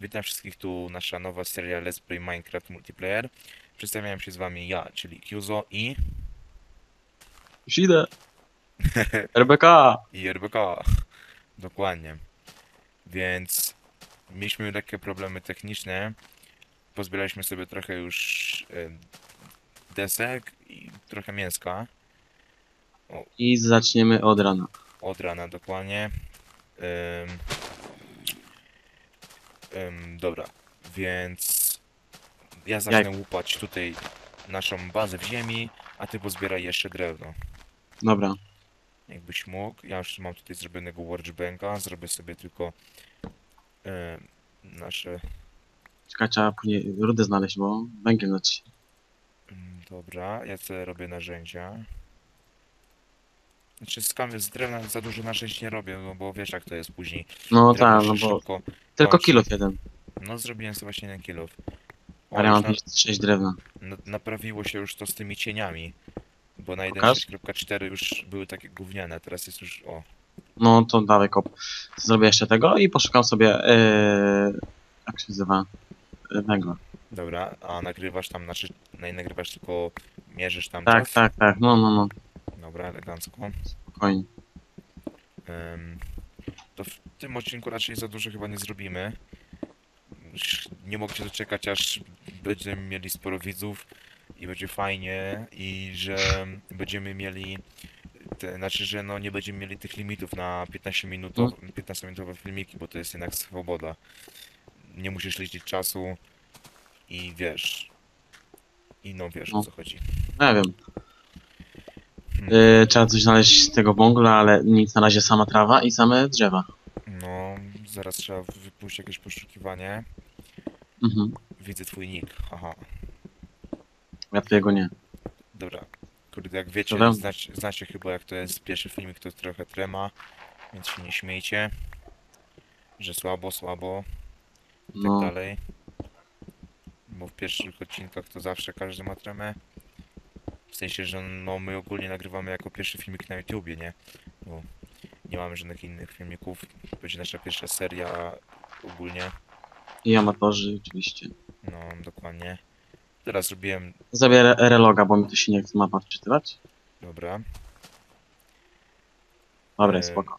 Witam wszystkich, tu nasza nowa seria Let's Play Minecraft Multiplayer. Przedstawiam się z wami ja, czyli Kyuzo i, idę. RBK. i RBK. Dokładnie. Więc mieliśmy lekkie problemy techniczne. Pozbieraliśmy sobie trochę już e, desek i trochę mięska. I zaczniemy od rana. Od rana dokładnie. Ym, ym, dobra, więc ja zacznę łupać tutaj naszą bazę w ziemi, a ty pozbieraj jeszcze drewno. Dobra. Jakbyś mógł. Ja już mam tutaj zrobionego workbencha, zrobię sobie tylko nasze... Czekaj, trzeba później rudę znaleźć, bo węgiel leci. ym, dobra, ja sobie robię narzędzia. Znaczy z, kamy- z drewna za dużo narzędzi nie robię, no bo wiesz jak to jest później. No tak, no bo szybko tylko kończy. kilo jeden. No zrobiłem sobie właśnie jeden. O, Ale ja już mam na, 6 drewna. na, naprawiło się już to z tymi cieniami. Bo na Pokaż. 1.4 już były takie gówniane, teraz jest już... O, No to dawaj kop. Zrobię jeszcze tego i poszukam sobie yy, jak się nazywa? Yy, węgla. dobra, a nagrywasz tam, znaczy, no i nagrywasz tylko, mierzysz tam Tak, czas? tak, tak. No, no, no. Dobra, elegancko. Spokojnie. Ym, to w tym odcinku raczej za dużo chyba nie zrobimy. Nie mogę się doczekać, aż będziemy mieli sporo widzów i będzie fajnie i że będziemy mieli te, znaczy, że no nie będziemy mieli tych limitów na 15 minut, 15 minutowe filmiki, bo to jest jednak swoboda. Nie musisz liczyć czasu i wiesz. I no wiesz o No. co chodzi. No ja wiem. Hmm. Yy, trzeba coś znaleźć z tego węgla, ale nic na razie sama trawa i same drzewa. No, zaraz trzeba wypuścić jakieś poszukiwanie. Mhm. Widzę twój nick, haha. Ja twojego nie. Dobra. Kurde, jak wiecie, Dobra. znacie, znacie chyba jak to jest pierwszy filmik, to trochę trema, więc się nie śmiejcie, że słabo, słabo i tak No. dalej. Bo w pierwszych odcinkach to zawsze każdy ma tremę. W sensie, że no my ogólnie nagrywamy jako pierwszy filmik na YouTubie, nie? Bo nie mamy żadnych innych filmików. To będzie nasza pierwsza seria ogólnie. I amatorzy oczywiście. No, dokładnie. Teraz zrobiłem, Zabierę reloga, bo mi to się nie chce mapa wczytywać. dobra. Dobra, Eee, spoko.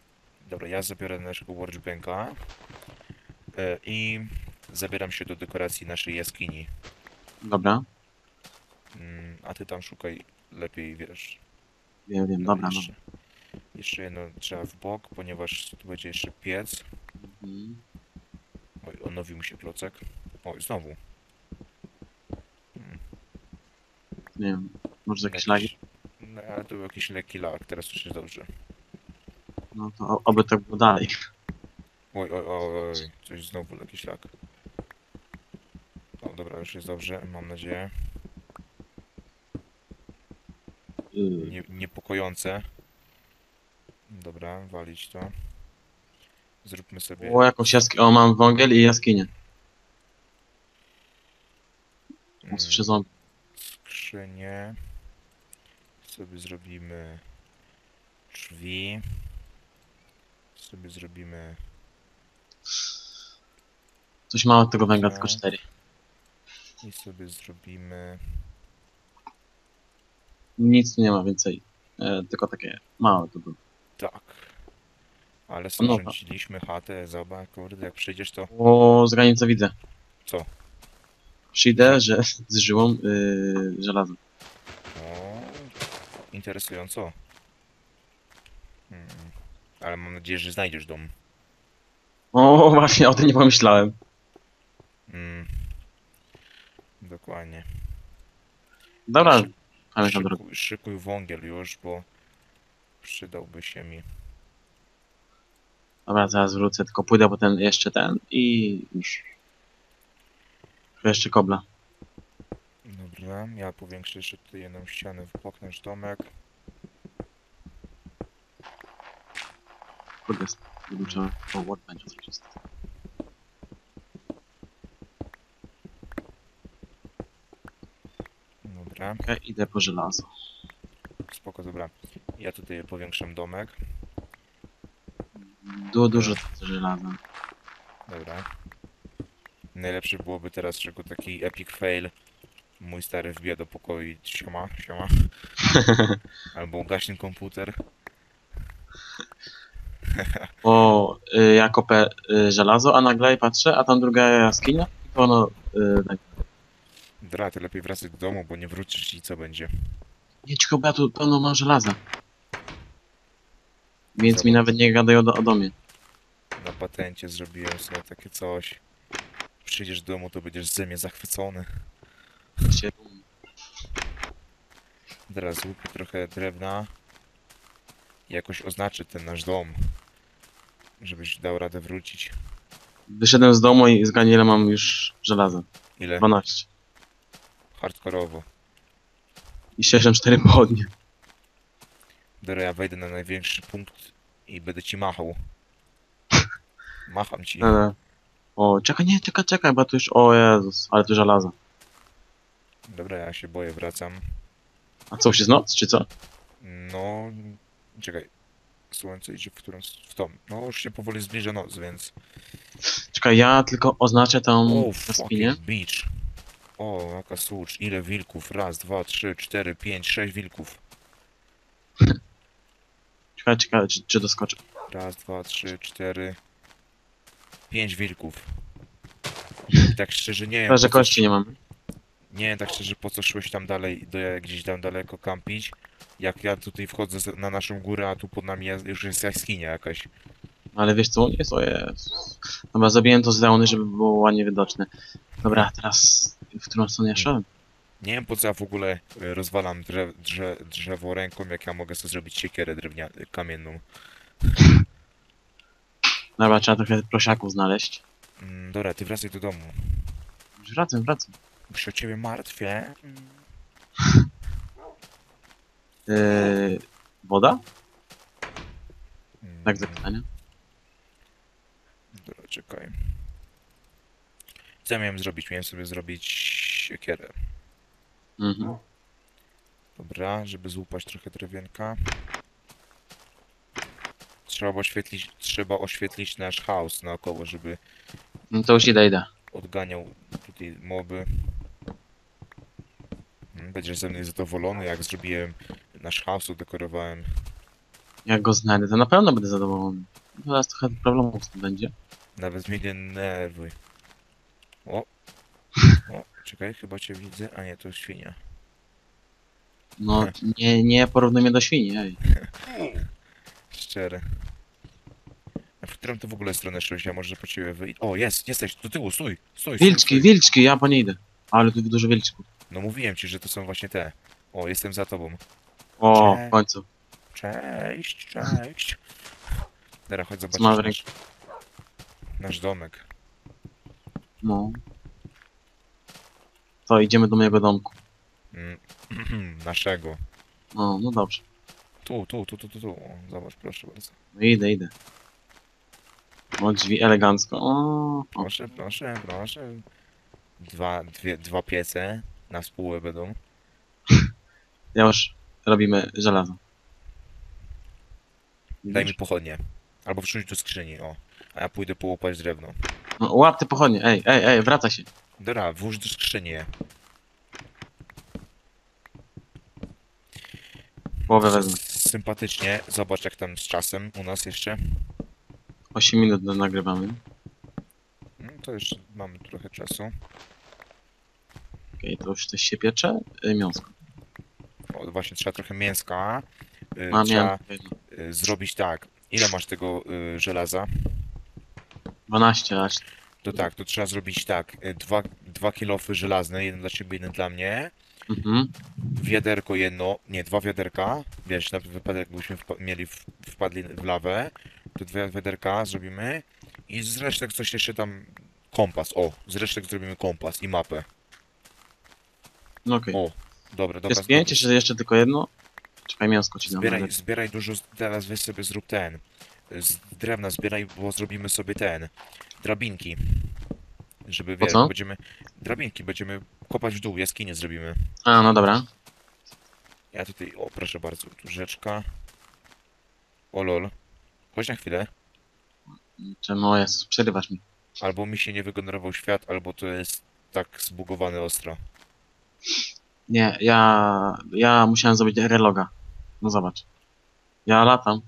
Dobra, ja zabiorę naszego workbencha e, i zabieram się do dekoracji naszej jaskini. Dobra. Mm, a ty tam szukaj lepiej, wiesz. Wiem, wiem, dobra, no. jeszcze, jeszcze jedno trzeba w bok, ponieważ tu będzie jeszcze piec. Mhm. Oj, odnowił mi się procek. Oj, znowu. Mm, Nie wiem, może jakieś jakiś- lagi? No, ale to był jakiś lekki lag, teraz już jest dobrze. No to o- oby tak było dalej. Oj, oj, oj, oj, coś znowu jakiś lag. O, dobra, już jest dobrze, mam nadzieję. Yy, nie, niepokojące. Dobra, walić to. Zróbmy sobie. O, jakąś jaskinię. O, mam wągiel i jaskinię. mm, Usłyszę zombie. skrzynię. Sobie zrobimy drzwi. Sobie zrobimy. Coś mało tego węgla, tylko cztery. I sobie zrobimy. Nic tu nie ma więcej. E, tylko takie małe to było. Tak. Ale No. sporządziliśmy chatę, zobacz, kurde, jak przyjdziesz to. O, z granicy widzę. Co? Przyjdę, że z żyłą yy, żelazem. O, interesująco. Mm. Ale mam nadzieję, że znajdziesz dom. O, właśnie, o tym nie pomyślałem. Mm. Dokładnie. Dobra, drogę. szykuj, szykuj wągiel już, bo przydałby się mi. Dobra, zaraz wrócę, tylko pójdę po ten, jeszcze ten i już. Jeszcze kobla. Dobra, ja powiększę jeszcze tutaj jedną ścianę w bok nasz domek. Kurde, trzeba o workbench zrobić. Dobra, idę po żelazo. spoko, dobra. Ja tutaj powiększam domek. Du dużo żelaza. Dobra. Najlepsze byłoby teraz, czego taki epic fail. Mój stary wbija do pokoju i siema, siema. Albo gaśnie komputer. O, y, ja kopę y, żelazo, a nagle patrzę, a tam druga jaskinia i to ono... Y, tak. Dra, ty lepiej wracaj do domu, bo nie wrócisz i co będzie. Bo ja tu pełno mam żelaza. Więc mi nawet nie gadają do, o domie. Na patencie zrobiłem sobie takie coś. Przyjdziesz do domu, to będziesz ze mnie zachwycony. Się- Teraz łupię trochę drewna. I jakoś oznaczę ten nasz dom. Żebyś dał radę wrócić. Wyszedłem z domu i zgadnij ile mam już żelaza. Ile? 12. Hardkorowo. I 64 pochodnie. Dobra, ja wejdę na największy punkt i będę ci machał. Macham ci. Dobra. O, czekaj, nie, czekaj, czekaj, bo tu już... O Jezus, ale tu żelaza. Dobra, ja się boję, wracam. A co, już jest noc, czy co? No, czekaj. Słońce idzie w którą? W tą. No, już się powoli zbliża noc, więc... Czekaj, ja tylko oznaczę tą O, jaskinię. fucking beach. O, jaka słucz. Ile wilków? Raz, dwa, trzy, cztery, pięć, sześć wilków. Czekaj, czekaj, czy, czy doskoczę. Raz, dwa, trzy, cztery... Pięć wilków. Tak szczerze nie wiem, Chyba, że kości nie mamy. Nie wiem tak szczerze po co szłeś tam dalej, do, gdzieś tam daleko kampić. Jak ja tutaj wchodzę z- na naszą górę, a tu pod nami jest, już jest jaskinia jakaś. Ale wiesz co, jest, o Jezus. Dobra, zrobiłem to z żeby było ładnie widoczne. Dobra, teraz w którą stronę ja szedłem? Nie wiem po co ja w ogóle e, rozwalam drze, drze, drzewo ręką, jak ja mogę sobie zrobić siekierę drewnia, kamienną. Dobra, trzeba trochę prosiaków znaleźć. Mm, dobra, ty wracaj do domu. Już wracam, wracam. Bo się o ciebie martwię. Yy, woda? Mm, Tak zapytanie. Dobra, czekaj. Co miałem zrobić? Miałem sobie zrobić siekierę. Mhm. Dobra, żeby złupać trochę drewienka. Trzeba oświetlić, trzeba oświetlić nasz chaos naokoło, żeby No to już idę, idę. odganiał tutaj moby. Mm, Będziesz ze mnie zadowolony, jak zrobiłem nasz chaos, udekorowałem. Jak go znajdę, to na pewno będę zadowolony. Teraz trochę problemów z tym będzie. Nawet mnie nie nerwuj. O! O, czekaj, chyba cię widzę. A nie, to świnia. No, nie, nie porównuj mnie do świni, ej. Szczere. A w którą ty w ogóle stronę szłeś? Ja może po ciebie wyjść. O, jest, jesteś, do tyłu, stój, stój, stój, Wilczki, stój. wilczki, ja po nie idę. Ale tu dużo wilczków. No mówiłem ci, że to są właśnie te. O, jestem za tobą. O, Cze- w końcu. Cześć, cześć. Teraz chodź zobaczyć Maverick. nasz, nasz domek. No. To idziemy do mojego domku. Mm, Naszego. No, no dobrze. Tu, tu, tu, tu, tu, tu. O, zobacz, proszę bardzo. No idę, idę. O, drzwi elegancko. O, o. Proszę, proszę, proszę. Dwa, dwie, dwa piece na spółę będą. Ja już robimy żelazo. Daj mi pochodnie. Albo wrzuć do skrzyni, o. A ja pójdę połupać drewno. No, łap te pochodnie, ej, ej, ej, wraca się. Dobra, włóż do skrzyni je. Połowę wezmę. Sympatycznie. Zobacz jak tam z czasem u nas jeszcze. 8 minut do nagrywamy. Mm, To jeszcze mamy trochę czasu. Okej, to już coś się piecze? Y, mięsko. O, właśnie trzeba trochę mięska. Y, trzeba y, zrobić tak. Ile masz tego y, żelaza? 12 aż. To tak, to trzeba zrobić tak. y, Dwa, dwa kilofy żelazne, jeden dla ciebie, jeden dla mnie. Mhm. Wiaderko jedno, nie, dwa wiaderka. Wiesz, na wypadek jakbyśmy wpa mieli w, wpadli w lawę. To dwa wiaderka zrobimy. I z resztek coś jeszcze tam... Kompas, o. Z resztek zrobimy kompas i mapę. No okej. O, dobra, dobra. Jest 5, jeszcze, jeszcze tylko jedno? Czekaj, mięsko ci dam. Zbieraj, nawet. zbieraj dużo, teraz weź sobie zrób ten. Z drewna zbieraj, bo zrobimy sobie ten. Drabinki. Żeby wiesz, co? będziemy. Drabinki będziemy kopać w dół, jaskinie zrobimy. A, no dobra. Ja tutaj, o proszę bardzo, tu rzeczka. O lol. Chodź na chwilę. Czemu, o Jezus, przerywasz mi. Albo mi się nie wygenerował świat, albo to jest tak zbugowane ostro. Nie, ja, ja musiałem zrobić reloga. No zobacz. Ja latam.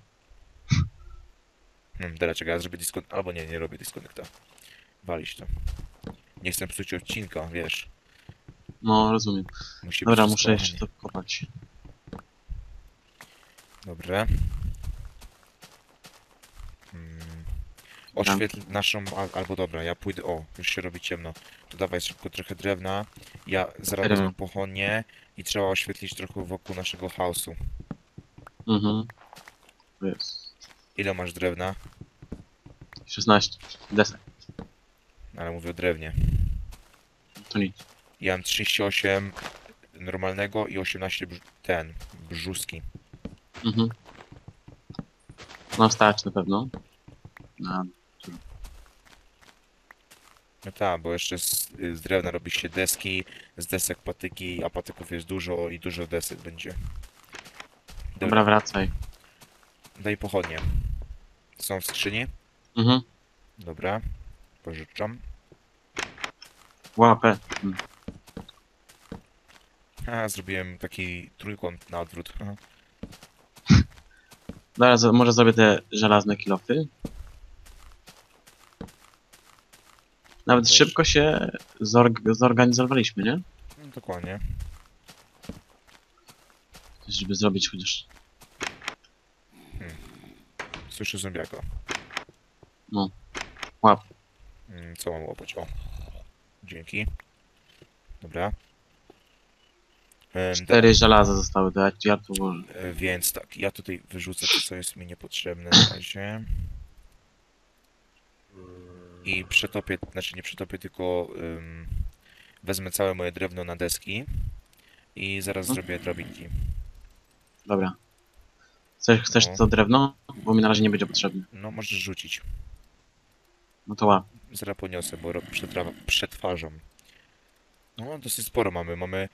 Hmm, dobra, czekaj, ja zrobię disconnect. Albo nie, nie robię disconnecta. Walić to. Nie chcę psuć odcinka, wiesz. No, rozumiem. Musi Dobra, być muszę wszystko jeszcze to kopać. Dobra. Mm. Oświetl naszą, al- albo dobra, ja pójdę, o, już się robi ciemno. To dawaj szybko trochę drewna. Ja zaraz wezmę pochodnie i trzeba oświetlić trochę wokół naszego chaosu. Mhm. Jest. Ile masz drewna? 16. Desek. Ale mówię o drewnie. To nic. Ja mam 38 normalnego i 18 brz- ten, brzuski. Mhm. No starczy na pewno. No, No tak, bo jeszcze z, z drewna robi się deski, z desek patyki, a patyków jest dużo i dużo desek będzie. dobra, wracaj. Daj pochodnie. Są w skrzyni? Mhm. Dobra. Pożyczam. Łapę. Mm. A, zrobiłem taki trójkąt na odwrót. Aha. Dobra, może zrobię te żelazne kilofy. Nawet Też. szybko się zorg zorganizowaliśmy, nie? No, dokładnie. Żeby zrobić chociaż. Słyszę zombiaka. Łap. Mm, Co mam łapać? O. Dzięki. Dobra. Cztery żelaza zostały dać. Ja tu. E, Więc tak, ja tutaj wyrzucę to, co jest mi niepotrzebne na razie. I przetopię, znaczy nie przetopię, tylko ym, wezmę całe moje drewno na deski i zaraz Mhm. zrobię drabinki. Dobra. Chcesz, chcesz No. to drewno? Bo mi na razie nie będzie potrzebne. No, możesz rzucić. No to łap. Zaraz poniosę, bo ro- przetwarzam. No, dosyć sporo mamy. Mamy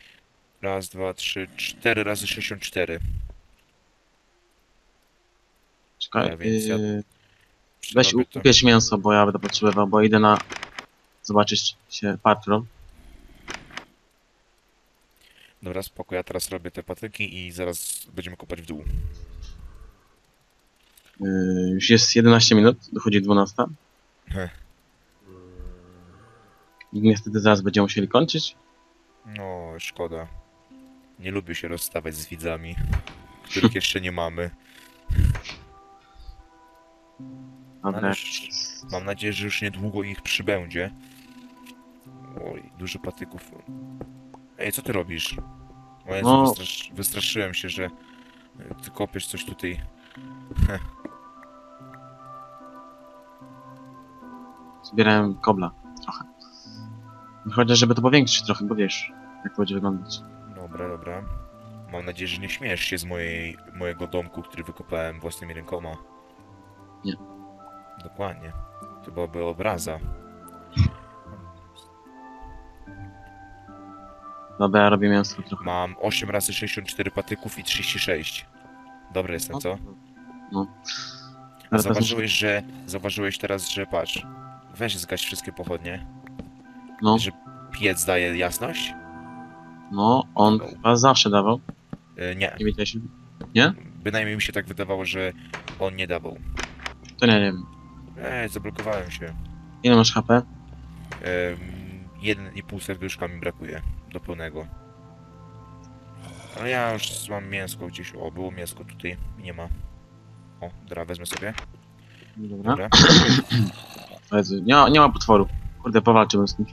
raz, dwa, trzy, cztery razy 64. Czekaj. Ja więc ja yy, weź to. upiecz mięso, bo ja będę potrzebował, bo idę na. Zobaczyć się patrol. Dobra, spoko, ja teraz robię te patyki i zaraz będziemy kopać w dół. Yy, już jest 11 minut, dochodzi 12. Heh. Niestety zaraz będziemy musieli kończyć. No, szkoda. Nie lubię się rozstawać z widzami, których jeszcze nie mamy. Dobra. Ale już- mam nadzieję, że już niedługo ich przybędzie. Oj, dużo patyków. Ej, co ty robisz? O Jezu, No. wystrasz... wystraszyłem się, że e, ty kopiesz coś tutaj. Zbierałem kobla trochę. Chociaż żeby to powiększyć trochę, bo wiesz, jak to będzie wyglądać. Dobra, dobra. Mam nadzieję, że nie śmiesz się z mojej, mojego domku, który wykopałem własnymi rękoma. Nie. Dokładnie. To byłaby obraza. Dobra, ja robię mięso trochę. Mam 8 razy 64 patyków i 36. Dobry jestem, co? No. A teraz zauważyłeś, że... Zauważyłeś teraz, że patrz. Weź zgaś wszystkie pochodnie. No, Że piec daje jasność? no, on chyba zawsze dawał. E, nie. Nie wiedziałeś? Bynajmniej mi się tak wydawało, że on nie dawał. To nie, nie wiem. Ej, zablokowałem się. Ile masz HP? Em, 1,5 serduszka mi brakuje do pełnego. Ale ja już mam mięsko gdzieś. O, było mięsko tutaj. Nie ma. O, dobra, wezmę sobie. Dobra. Dobra. O Jezu, nie ma, nie ma potworu. Kurde, powalczymy z kimś.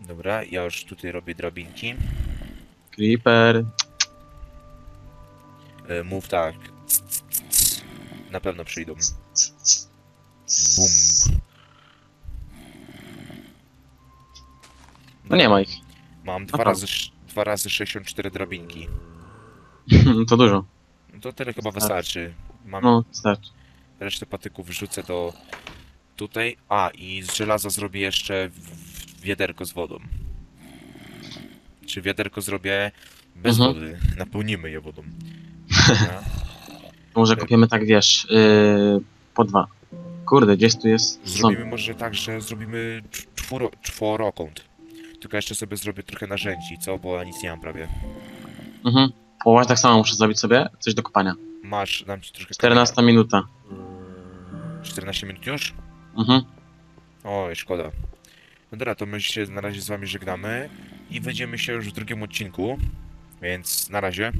Dobra, ja już tutaj robię drabinki. Creeper. E, mów tak. Na pewno przyjdą. Bum. No nie ma ich. Mam dwa Aha. razy, dwa razy 64 drabinki. to dużo. No To tyle chyba wystarczy. Mam No, starczy. resztę patyków wrzucę do tutaj. A, i z żelaza zrobię jeszcze wiaderko z wodą. Czy wiaderko zrobię bez Mhm. wody? Napełnimy je wodą. Może kopiemy tak, wiesz, yy, po dwa. Kurde, gdzieś tu jest zombie. Zrobimy może tak, że zrobimy cz- czworo, czworokąt. Tylko jeszcze sobie zrobię trochę narzędzi, co? Bo ja nic nie mam prawie. Mhm. O, właśnie tak samo muszę zrobić sobie coś do kopania. Masz, dam ci trochę 14 minuta. kamienia. 14 minut już? Mhm. Oj, szkoda. No dobra, to my się na razie z wami żegnamy i widzimy się już w drugim odcinku. Więc na razie.